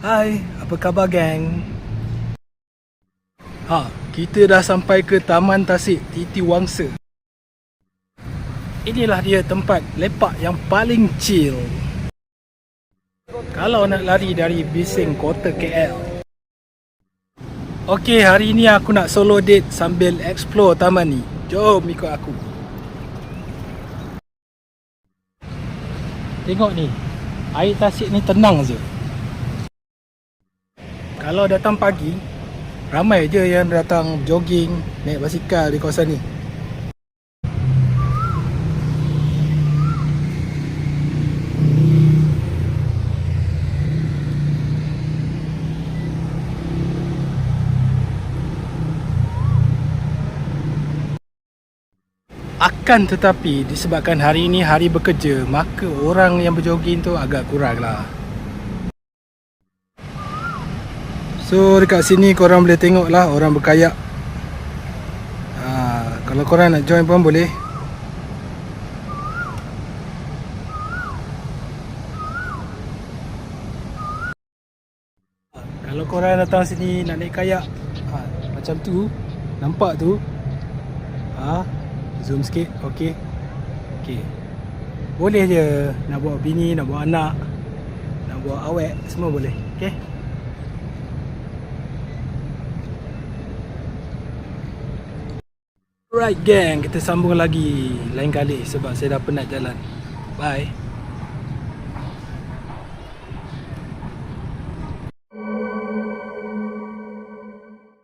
Hai, apa khabar geng? Ha, kita dah sampai ke Taman Tasik Titi Wangsa. Inilah dia tempat lepak yang paling chill. Kalau nak lari dari bising kota KL. Okey, hari ni aku nak solo date sambil explore taman ni. Jom ikut aku. Tengok ni. Air tasik ni tenang je. Kalau datang pagi, ramai je yang datang jogging, naik basikal di kawasan ni. Akan tetapi disebabkan hari ini hari bekerja Maka orang yang berjoging tu agak kurang lah So dekat sini korang boleh tengok lah orang berkayak. Ha, Kalau korang nak join pun boleh. Kalau korang datang sini nak naik kayak ha, Macam tu Nampak tu ha, Zoom sikit Okey Okey Boleh je Nak bawa bini Nak bawa anak Nak bawa awet Semua boleh Okey Alright gang. Kita sambung lagi. Lain kali Sebab saya dah penat jalan. Bye